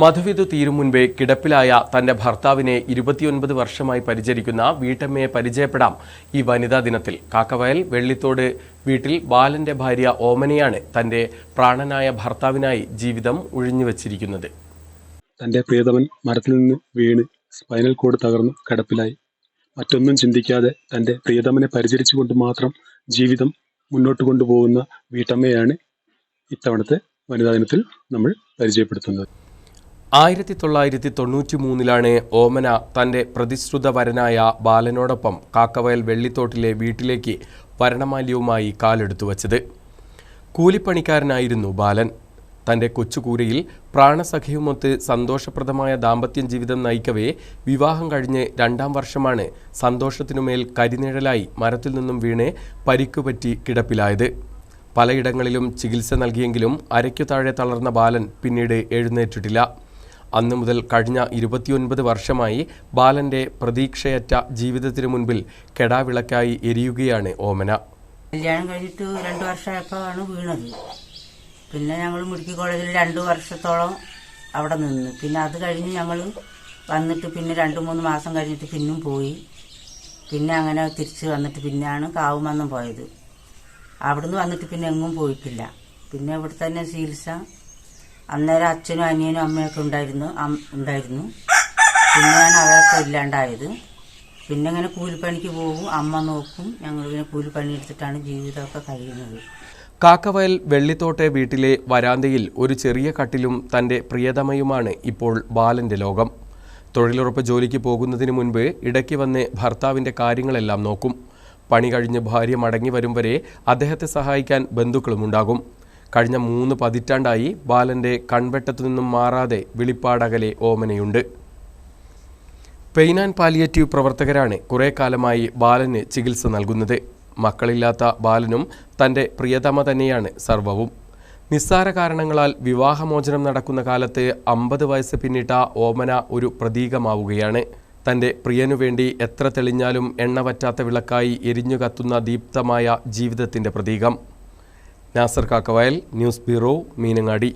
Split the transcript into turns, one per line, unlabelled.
മധുവിധു തീരും മുൻപേ കിടപ്പിലായ തന്റെ ഭർത്താവിനെ ഇരുപത്തിയൊൻപത് വർഷമായി പരിചരിക്കുന്ന വീട്ടമ്മയെ പരിചയപ്പെടാം ഈ വനിതാ ദിനത്തിൽ. കാക്കവയൽ വെള്ളിത്തോട് വീട്ടിൽ ബാലന്റെ ഭാര്യ ഓമനയാണ് തന്റെ പ്രാണനായ ഭർത്താവിനായി ജീവിതം ഒഴിഞ്ഞുവച്ചിരിക്കുന്നത്
തന്റെ പ്രിയതമൻ മരത്തിൽ നിന്ന് വീണ് സ്പൈനൽ കോഡ് തകർന്നു കിടപ്പിലായി. മറ്റൊന്നും ചിന്തിക്കാതെ തന്റെ പ്രിയതമനെ പരിചരിച്ചുകൊണ്ട് മാത്രം ജീവിതം മുന്നോട്ട് കൊണ്ടുപോകുന്ന വീട്ടമ്മയാണ് ഇത്തവണത്തെ വനിതാ ദിനത്തിൽ നമ്മൾ പരിചയപ്പെടുത്തുന്നത്.
ആയിരത്തി തൊള്ളായിരത്തി തൊണ്ണൂറ്റി മൂന്നിലാണ് ഓമന തന്റെ പ്രതിശ്രുത വരനായ ബാലനോടൊപ്പം കാക്കവയൽ വെള്ളിത്തോട്ടിലെ വീട്ടിലേക്ക് വരണമാല്യവുമായി കാലെടുത്തു വച്ചത്. കൂലിപ്പണിക്കാരനായിരുന്നു ബാലൻ. തന്റെ കൊച്ചുകൂരയിൽ പ്രാണസഖിയുമൊത്ത് സന്തോഷപ്രദമായ ദാമ്പത്യം ജീവിതം നയിക്കവേ വിവാഹം കഴിഞ്ഞ് രണ്ടാം വർഷമാണ് സന്തോഷത്തിനുമേൽ കരിനിഴലായി മരത്തിൽ നിന്നും വീണ് പരിക്കുപറ്റി കിടപ്പിലായത്. പലയിടങ്ങളിലും ചികിത്സ നൽകിയെങ്കിലും അരയ്ക്കു താഴെ തളർന്ന ബാലൻ പിന്നീട് എഴുന്നേറ്റിട്ടില്ല. അന്നു മുതൽ കഴിഞ്ഞ ഇരുപത്തിയൊൻപത് വർഷമായി ബാലന്റെ പ്രതീക്ഷയറ്റ ജീവിതത്തിനു മുൻപിൽ കെടാവിളക്കായി എരിയുകയാണ് ഓമന.
കല്യാണം കഴിഞ്ഞിട്ട് രണ്ട് വർഷമായപ്പോഴാണ് വീണത്. പിന്നെ ഞങ്ങൾ മുടുക്കി കോളേജിൽ രണ്ട് വർഷത്തോളം അവിടെ നിന്ന്. പിന്നെ അത് കഴിഞ്ഞ് ഞങ്ങൾ വന്നിട്ട് പിന്നെ രണ്ട് മൂന്ന് മാസം കഴിഞ്ഞിട്ട് പിന്നും പോയി. പിന്നെ അങ്ങനെ തിരിച്ച് വന്നിട്ട് പിന്നെയാണ് കാവുമന്നം പോയത്. അവിടുന്ന് വന്നിട്ട് പിന്നെ എങ്ങും പോയിട്ടില്ല. പിന്നെ ഇവിടെ തന്നെ ചികിത്സ അന്നേരം അച്ഛനും അനിയനും അമ്മയൊക്കെ ഉണ്ടായിരുന്നു ഉണ്ടായിരുന്നു. പിന്നെയാണ് അവരൊക്കെ ഇല്ലാണ്ടായത്. പിന്നെ ഇങ്ങനെ കൂലിപ്പണിക്ക് പോകും അമ്മ നോക്കും ഞങ്ങൾ പിന്നെ കൂലിപ്പണി എടുത്തിട്ടാണ് ജീവിതമൊക്കെ കഴിയുന്നത്.
കാക്കവയൽ വെള്ളിത്തോട്ടെ വീട്ടിലെ വരാന്തയിൽ ഒരു ചെറിയ കട്ടിലും തന്റെ പ്രിയതമയുമാണ് ഇപ്പോൾ ബാലന്റെ ലോകം. തൊഴിലുറപ്പ് ജോലിക്ക് പോകുന്നതിന് മുൻപ് ഇടയ്ക്ക് വന്ന് ഭർത്താവിന്റെ കാര്യങ്ങളെല്ലാം നോക്കും. പണി കഴിഞ്ഞ് ഭാര്യ മടങ്ങി വരും വരെ അദ്ദേഹത്തെ സഹായിക്കാൻ ബന്ധുക്കളുമുണ്ടാകും. കഴിഞ്ഞ മൂന്ന് പതിറ്റാണ്ടായി ബാലന്റെ കൺവെട്ടത്തു നിന്നും മാറാതെ വിളിപ്പാടകലെ ഓമനയുണ്ട്. പെയിൻ ആൻഡ് പാലിയേറ്റീവ് പ്രവർത്തകരാണ് കുറേ കാലമായി ബാലന് ചികിത്സ നൽകുന്നത്. മക്കളില്ലാത്ത ബാലനും തന്റെ പ്രിയതമ തന്നെയാണ് സർവവും. നിസ്സാര കാരണങ്ങളാൽ വിവാഹമോചനം നടക്കുന്ന കാലത്ത് അമ്പത് വയസ്സ് പിന്നിട്ട ഓമന ഒരു പ്രതീകമാവുകയാണ്. തന്റെ പ്രിയനു വേണ്ടി എത്ര തെളിഞ്ഞാലും എണ്ണ വറ്റാത്ത വിളക്കായി എരിഞ്ഞു കത്തുന്ന ദീപ്തമായ ജീവിതത്തിന്റെ പ്രതീകം. Nasar Kakkavayal news bureau Meenangadi.